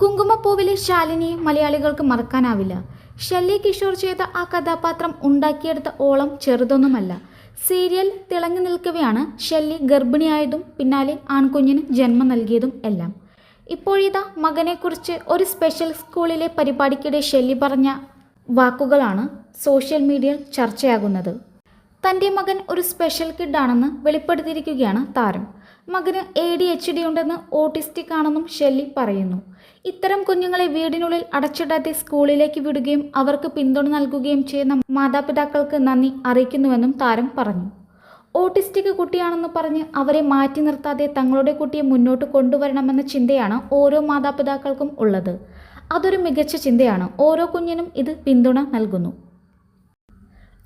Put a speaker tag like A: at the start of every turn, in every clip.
A: കുങ്കുമപ്പൂവിലെ ശാലിനിയെ മലയാളികൾക്ക് മറക്കാനാവില്ല. ഷെല്ലി കിഷോർ ചെയ്ത ആ കഥാപാത്രം ഉണ്ടാക്കിയെടുത്ത ഓളം ചെറുതൊന്നുമല്ല. സീരിയൽ തിളങ്ങി നിൽക്കവെയാണ് ഷെല്ലി ഗർഭിണിയായതും പിന്നാലെ ആൺകുഞ്ഞിന് ജന്മം നൽകിയതും എല്ലാം. ഇപ്പോഴിതാ മകനെക്കുറിച്ച് ഒരു സ്പെഷ്യൽ സ്കൂളിലെ പരിപാടിക്കിടെ ഷെല്ലി പറഞ്ഞ വാക്കുകളാണ് സോഷ്യൽ മീഡിയയിൽ ചർച്ചയാകുന്നത്. തന്റെ മകൻ ഒരു സ്പെഷ്യൽ കിഡാണെന്ന് വെളിപ്പെടുത്തിയിരിക്കുകയാണ് താരം. മകന് എ ഡി എച്ച് ഡി ഉണ്ടെന്ന് ഓട്ടിസ്റ്റിക് ആണെന്നും ഷെല്ലി പറയുന്നു. ഇത്തരം കുഞ്ഞുങ്ങളെ വീടിനുള്ളിൽ അടച്ചിടാതെ സ്കൂളിലേക്ക് വിടുകയും അവർക്ക് പിന്തുണ നൽകുകയും ചെയ്യുന്ന മാതാപിതാക്കൾക്ക് നന്ദി അറിയിക്കുന്നുവെന്നും താരം പറഞ്ഞു. ഓട്ടിസ്റ്റിക് കുട്ടിയാണെന്ന് പറഞ്ഞ് അവരെ മാറ്റി നിർത്താതെ തങ്ങളുടെ കുട്ടിയെ മുന്നോട്ട് കൊണ്ടുവരണമെന്ന ചിന്തയാണ് ഓരോ മാതാപിതാക്കൾക്കും ഉള്ളത്. അതൊരു മികച്ച ചിന്തയാണ്. ഓരോ കുഞ്ഞിനും ഇത് പിന്തുണ നൽകുന്നു.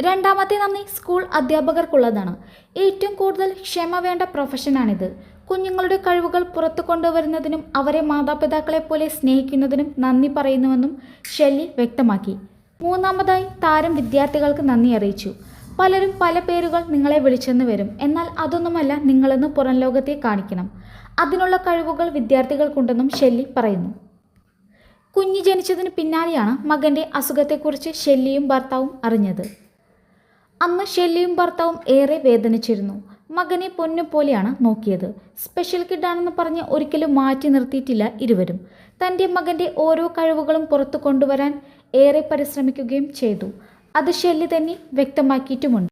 A: രണ്ടാമത്തെ നന്ദി സ്കൂൾ അധ്യാപകർക്കുള്ളതാണ്. ഏറ്റവും കൂടുതൽ ക്ഷമ വേണ്ട പ്രൊഫഷനാണിത്. കുഞ്ഞുങ്ങളുടെ കഴിവുകൾ പുറത്തു കൊണ്ടുവരുന്നതിനും അവരെ മാതാപിതാക്കളെ പോലെ സ്നേഹിക്കുന്നതിനും നന്ദി പറയുന്നുവെന്നും ഷെല്ലി വ്യക്തമാക്കി. മൂന്നാമതായി താരം വിദ്യാർത്ഥികൾക്ക് നന്ദി അറിയിച്ചു. പലരും പല പേരുകൾ നിങ്ങളെ വിളിച്ചെന്ന് വരും. എന്നാൽ അതൊന്നുമല്ല നിങ്ങളെന്ന് പുറം ലോകത്തെ കാണിക്കണം. അതിനുള്ള കഴിവുകൾ വിദ്യാർത്ഥികൾക്കുണ്ടെന്നും ഷെല്ലി പറയുന്നു. കുഞ്ഞ് ജനിച്ചതിന് പിന്നാലെയാണ് മകന്റെ അസുഖത്തെക്കുറിച്ച് ഷെല്ലിയും ഭർത്താവും അറിഞ്ഞത്. അന്ന് ഷെല്ലിയും ഭർത്താവും ഏറെ വേദനിച്ചിരുന്നു. മകനെ പൊന്നു പോലെയാണ് നോക്കിയത്. സ്പെഷ്യൽ കിഡാണെന്ന് പറഞ്ഞ് ഒരിക്കലും മാറ്റി നിർത്തിയിട്ടില്ല ഇരുവരും. തന്റെ മകന്റെ ഓരോ കഴിവുകളും പുറത്തു കൊണ്ടുവരാൻ ഏറെ പരിശ്രമിക്കുകയും ചെയ്തു. അത് ഷെല്ലി തന്നെ വ്യക്തമാക്കിയിട്ടുമുണ്ട്.